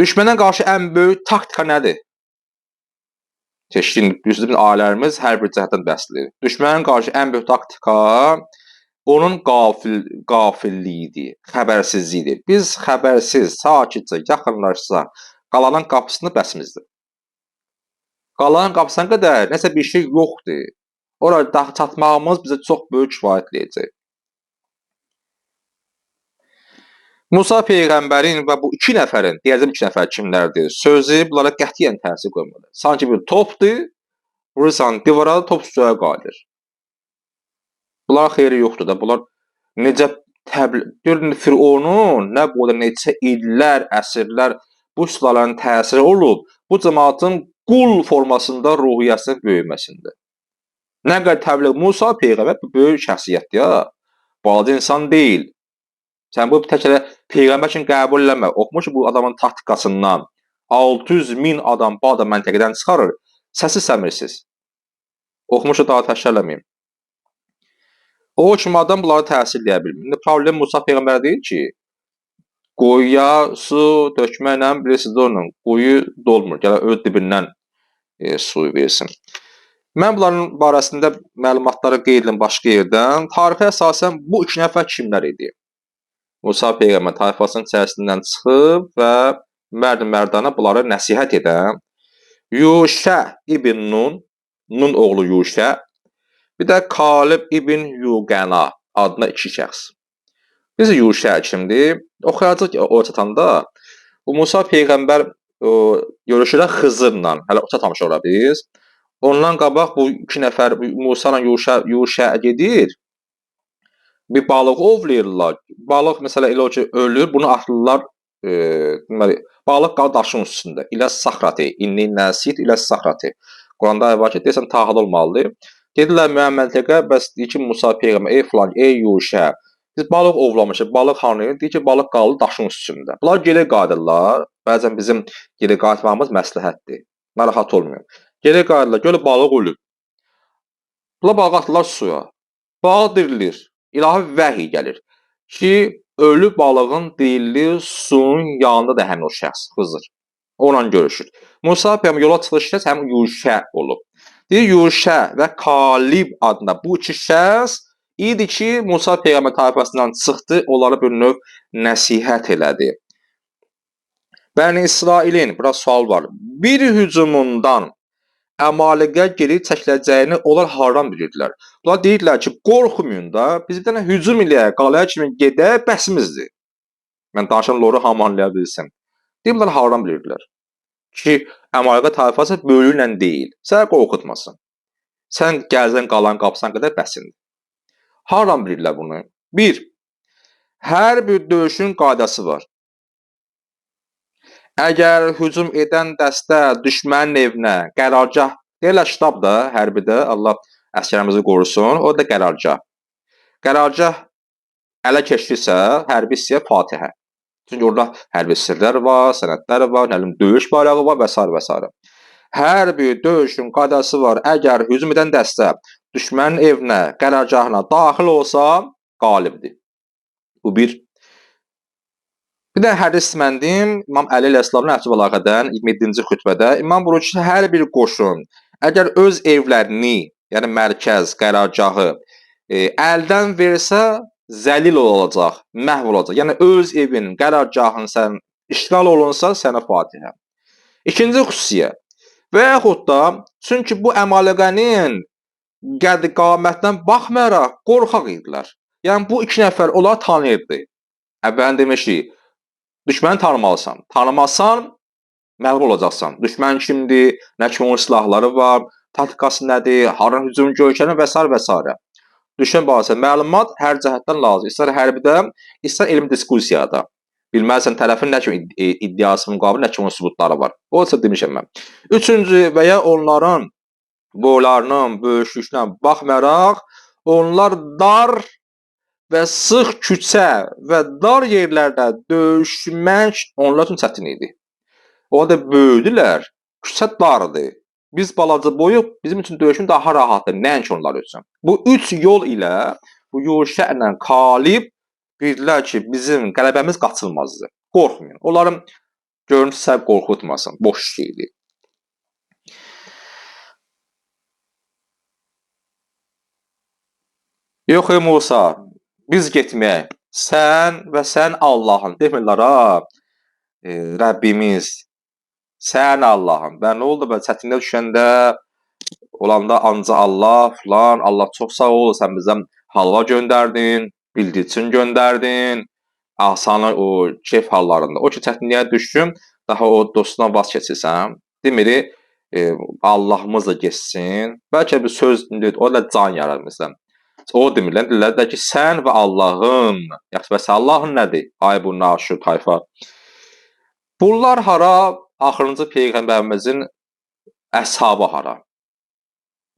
Düşmənə qarşı ən böyük taktika nədir? Seçkin bizim ailələrimiz hər bir cəhətdən dəstəkdir. Düşmənin qarşı ən böyük taktika onun qafil qafilliyidir, xəbərsizliyidir. Biz xəbərsiz, sakitcə yaxınlaşsa qalanın qapısını bəsimizdir. Qalanın qapısına qədər nəsə bir şey yoxdur. Ora çatmağımız bizə çox böyük kifayət eləyəcək. Musa peyğəmbərin və bu iki nəfərin, deyəcəm iki nəfər kimlərdir? Sözü bunlara qətiyyən təsir qoymadı. Sanki bir topdur, vurursan divara, top üstə qayıdır. Bunlar xeyri yoxdur da. Bunlar necə təbliğ görün Fironun nə boyda neçə illər, əsrlər bu sülalənin təsiri olub bu cəmaatın qul formasında ruhiyyəsinin böyüməsində. Nə qədər təbliğ Musa peyğəmbər bu böyük şəxsiyyətdir ya. Balaca insan deyil. Sən bu təkcə peyğəmbər kimi qəbul eləmə. Oxumuş bu adamın taktikasından 600 min adam bu adam məntəqədən çıxarır. Səssiz səmirsiz. Oxumuşu daha təkrar eləməyim. O kimi adam bunları təsir eləyə bilmir. İndi problem Musa peyğəmbər deyil ki, quyuya su tökməklə bilirsiniz onunla quyu dolmur. Gələ öz dibindən e, suyu versin. Mən bunların barəsində məlumatları qeyd edirəm başqa yerdən. Tarixə əsasən bu iki nəfər kimlər idi? Musa peyğəmbər tayfasının içərisindən çıxıb və mərd-mərdana bunları nəsihət edən Yuşə ibn Nun, Nun oğlu Yuşə, bir də Kalib ibn Yuqəna adına iki şəxs. Biz Yuşə kimdir? Oxuyacağıq o çatanda bu Musa peyğəmbər görüşürə Xızırla, hələ o çatmamış ora biz. Ondan qabaq bu iki nəfər Musa ilə Yuşa Yuşa gedir. Bir balıq ovlayırlar. Balıq məsələ elə o ki ölür, bunu atırlar e, deməli balıq qalır daşın üstündə. İlə saxrati, inni nəsit ilə saxrati. Quranda var ki, desən tahıl olmalıdır. Gedirlər müəmməltəqə, bəs deyir ki, Musa peyğəmbər, ey filan, ey Yuşa, biz balıq ovlamışıq, balıq hanı? Deyir ki, balıq qaldı daşın üstündə. Bunlar geri qayıdırlar. Bəzən bizim geri qayıtmağımız məsləhətdir. Narahat olmayın. Geri qayıdırlar, görür balıq ölüb. Bunlar balığı atırlar suya. Balıq dirilir. İlahi vəhiy gəlir ki, ölü balığın dirildiyi suyun yanında da həmin o şəxs Xızır. Onunla görüşür. Musa peyğəmbər yola çıxış şəxs həmin Yuşə olub. Deyir Yuşə və Kalib adında bu iki şəxs idi ki, Musa peyğəmbər tayfasından çıxdı, onlara bir növ nəsihət elədi. Bəni İsrailin, bura sual var. Bir hücumundan Əmaləqə geri çəkiləcəyini onlar hardan bilirdilər? Bunlar deyirdilər ki, qorxmayın da, biz bir dənə hücum eləyək, qalaya kimi gedək, bəsimizdir. Mən danışan loru hamı anlaya bilsin. Deyim bunlar hardan bilirdilər? Ki, Əmaləqə tayfası bölüklə deyil. Səni qorxutmasın. Sən gəlsən qalan qapısan qədər bəsindir. Hardan bilirlər bunu? 1. Hər bir döyüşün qaydası var. Əgər hücum edən dəstə düşmənin evinə qərargah deyirlər ştab da hərbidə Allah əsgərimizi qorusun, o da qərargah. Qərargah ələ keçdirsə, hərbi hissəyə Fatihə. Çünki orada hərbi sirlər var, sənədlər var, nə bilim döyüş bayrağı var və s. və s. Hər bir döyüşün qaydası var. Əgər hücum edən dəstə düşmənin evinə, qərargahına daxil olsa, qalibdir. Bu bir Bir də hədis məndim İmam Əli əleyhissalamın Nəhcü Bəlağədən 27-ci xütbədə İmam buyurur ki, hər bir qoşun əgər öz evlərini, yəni mərkəz, qərargahı e, əldən versə, zəlil olacaq, məhv olacaq. Yəni öz evin, qərargahın sən işğal olunsa, sənə Fatihə. İkinci xüsusiyə və yaxud da çünki bu əmaləqənin qədd-qamətinə baxmayaraq qorxaq idilər. Yəni bu iki nəfər onlar tanıyırdı. Əvvələn demişik, Düşməni tanımalısan. Tanımasan məğlub olacaqsan. Düşmən kimdir, nə kimi onun silahları var, taktikası nədir, hara hücum görkəmi və s. və s. Düşmən barəsində məlumat hər cəhətdən lazımdır. İstər hərbidə, istər elmi diskusiyada. Bilməlisən tərəfin nə kimi iddiası müqabil, nə kimi sübutları var. O isə demişəm mən. Üçüncü və ya onların boylarının böyüklüyünə baxmayaraq, onlar dar və sıx küçə və dar yerlərdə döyüşmək onlar üçün çətin idi. O da böyüdülər, küçə dardır. Biz balaca boyuq, bizim üçün döyüşüm daha rahatdır, nəinki onlar üçün. Bu üç yol ilə bu Yuşə ilə Kalib bildilər ki, bizim qələbəmiz qaçılmazdır. Qorxmayın. Onların Görüntü sən qorxutmasın, boş şeydir. Yox ey Musa, biz getməyək. Sən və sən Allahın demirlər ha. E, Rəbbimiz sən Allahın. Və nə oldu bə çətinliyə düşəndə olanda ancaq Allah filan Allah çox sağ ol sən bizə halva göndərdin, bildirçin göndərdin. Asanı o keyf hallarında. O ki çətinliyə düşdüm, daha o dostuna vaz keçirsən. Demiri e, Allahımız da getsin. Bəlkə bir söz o da can yaratmısan. O demirlər, deyirlər ki, sən və Allahın, yaxşı bəs Allahın nədir? Ay bu naşür tayfa. Bunlar hara? Axırıncı peyğəmbərimizin əshabı hara?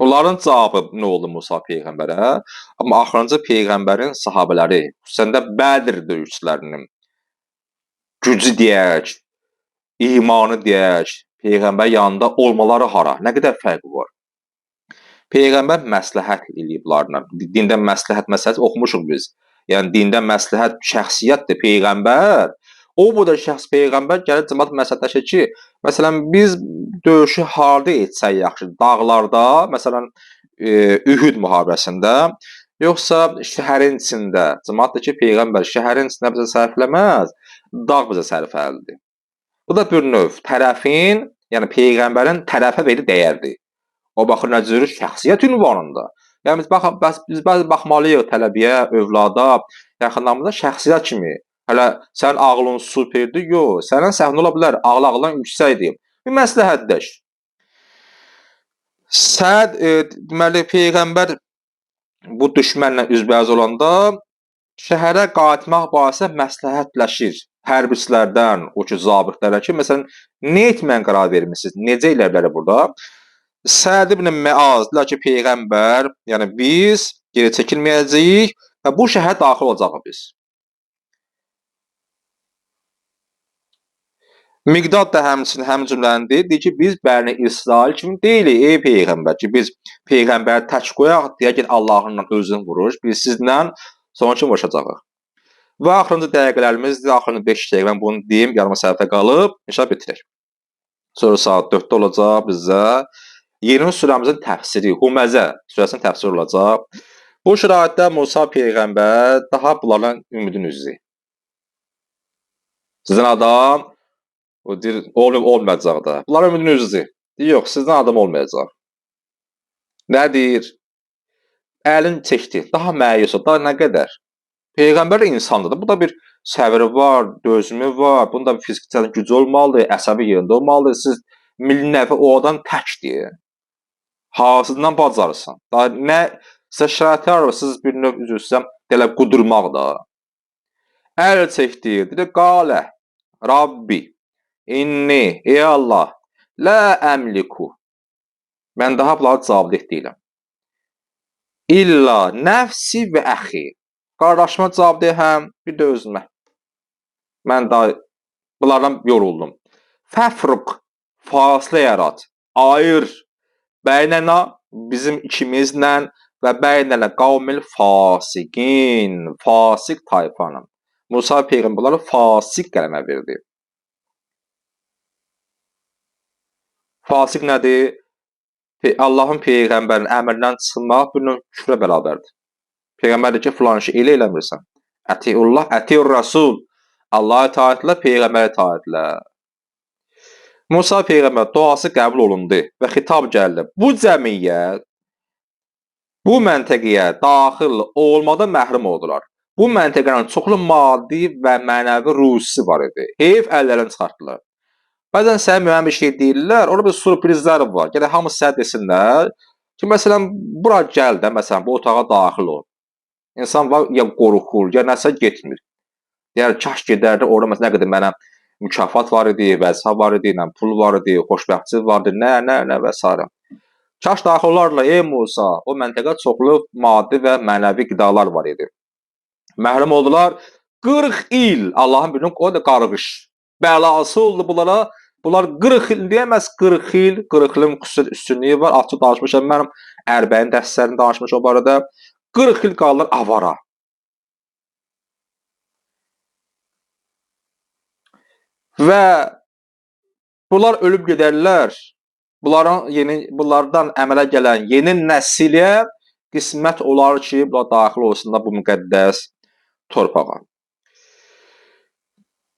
Bunların cavabı nə oldu Musa peyğəmbərə? Amma axırıncı peyğəmbərin sahabeləri, xüsusən də Bədr döyüşçülərinin gücü deyək, imanı deyək, peyğəmbər yanında olmaları hara? Nə qədər fərqi var? Peyğəmbər məsləhət eləyib bunlarla. Dində məsləhət məsələsi oxumuşuq biz. Yəni dində məsləhət şəxsiyyətdir peyğəmbər. O bu da şəxs peyğəmbər gəlir cəmaət məsləhətləşir ki, məsələn biz döyüşü harda etsək yaxşı? Dağlarda, məsələn e, Ühud müharibəsində, yoxsa şəhərin içində? Cəmaət ki, peyğəmbər şəhərin içində bizə sərfləməz, dağ bizə sərfəlidir. Bu da bir növ tərəfin, yəni peyğəmbərin tərəfə verdiyi dəyərdir. O baxır nə cür şəxsiyyət ünvanında. Yəni biz bax bəs biz bəzi baxmalıyıq tələbəyə, övlada, yaxınlarımıza şəxsiyyət kimi. Hələ sən ağlın superdir, yox. Sənin səhvin ola bilər, ağlı ağldan yüksəkdir. Bir məsləhətləş. Səd e, deməli peyğəmbər bu düşmənlə üzbəüz olanda şəhərə qayıtmaq barəsində məsləhətləşir. Hərbiçilərdən, o ki, zabitlərə ki, məsələn, nə etməyə qərar vermisiniz? Necə ilə bilər burada? Səd ibn Məaz ki, peyğəmbər, yəni biz geri çəkilməyəcəyik və bu şəhərə daxil olacağıq biz. Miqdad da həmçinin həm cümləni deyir, ki, biz Bəni İsrail kimi deyilik, ey peyğəmbər ki, biz peyğəmbəri tək qoyaq, deyək ki, Allahınla özünü vurur, biz sizlə sonra kim vuruşacağıq. Və axırıncı dəqiqələrimizdir, axırıncı 5 dəqiqə mən bunu deyim, yarım səhifə qalıb, inşallah bitirək. Sonra saat 4-də olacaq bizə 20 surəmizin təfsiri, Huməzə surəsinin təfsiri olacaq. Bu şəraitdə Musa peyğəmbər daha bunlardan ümidin üzü. Sizin adam o deyir, olub olmayacaq da. Bunlar ümidin üzü. Deyir, yox, sizdən adam olmayacaq. Nə deyir? Əlin çəkdi. Daha məyus ol. Daha nə qədər? Peyğəmbər insandır. Bu da bir səbri var, dözümü var. Bunda bir fiziki gücü olmalıdır, əsəbi yerində olmalıdır. Siz milli nəfə o adam təkdir hansından bacarırsan. Da nə sizə şəraitlər var, siz bir növ üzrsən belə qudurmaq da. Əl çəkdi, dedi qalə Rabbi inni ey Allah la əmliku Mən daha bunları cavabdeh deyiləm. İlla nəfsi və əxi. Qardaşıma cavabdehəm, bir də özümə. Mən daha bunlardan yoruldum. Fəfruq, fasilə yarat, ayır Bəynənə bizim ikimizlə və bəynənə qavmil fasiqin, fasiq tayfanın. Musa peyğəmbər bunlara fasiq qələmə verdi. Fasiq nədir? Allahın peyğəmbərin əmrindən çıxmaq növ küfrə bərabərdir. Peyğəmbər deyir ki, filan şey elə eləmirsən. Ətiullah, ətiur rasul. Allah itaatlə, peyğəmbərə itaatlə. Musa peyğəmbər duası qəbul olundu və xitab gəldi. Bu cəmiyyət bu məntəqəyə daxil olmadan məhrum oldular. Bu məntəqənin çoxlu maddi və mənəvi rusisi var idi. Heyf əllərini çıxartdılar. Bəzən sənə müəyyən bir şey deyirlər, orada bir sürprizlər var. Gələ hamı sənə desinlər ki, məsələn, bura gəl də, məsələn, bu otağa daxil ol. İnsan var ya qorxur, ya nəsə getmir. Yəni kaş gedərdi, orada məsələn nə qədər mənə mükafat var idi, vəzifə var idi, nə pul var idi, xoşbəxtçilik var idi, nə, nə, nə və s. Kaş daxil olarla ey Musa, o məntəqə çoxlu maddi və mənəvi qidalar var idi. Məhrum oldular 40 il. Allahın bir o da qarğış. Bəlası oldu bunlara. Bunlar 40 il deyəməz 40 il, 40 ilin xüsusi üstünlüyü var. Açıq danışmışam mənim Ərbəyin dərslərini danışmış o barədə. 40 il qaldılar avara. Və Bunlar ölüb gedərlər. Bunların yeni bunlardan əmələ gələn yeni nəsillə qismət olar ki, bunlar daxil olsunlar bu müqəddəs torpağa.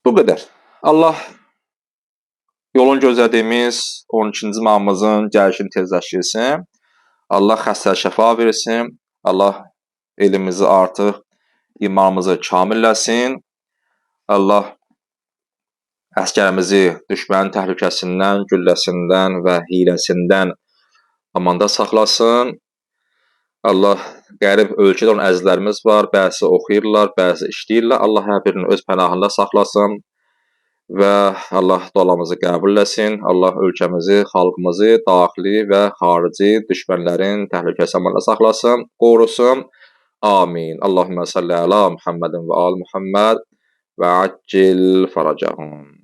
Bu qədər. Allah yolun gözlədiyimiz 12-ci mamızın gəlişini tezləşdirsin. Allah xəstə şəfa versin. Allah elmimizi artıq imanımızı kamilləsin. Allah Əskərimizi düşmənin təhlükəsindən, gülləsindən və hiləsindən amanda saxlasın. Allah qərib ölkədə olan əzizlərimiz var, bəzi oxuyurlar, bəzi işləyirlər. Allah hər birini öz pənahında saxlasın və Allah dualarımızı qəbul etsin. Allah ölkəmizi, xalqımızı daxili və xarici düşmənlərin təhlükəsi amanda saxlasın, qorusun. Amin. Allahümme salli ala Muhammedin və al Muhammed və accil faracahum.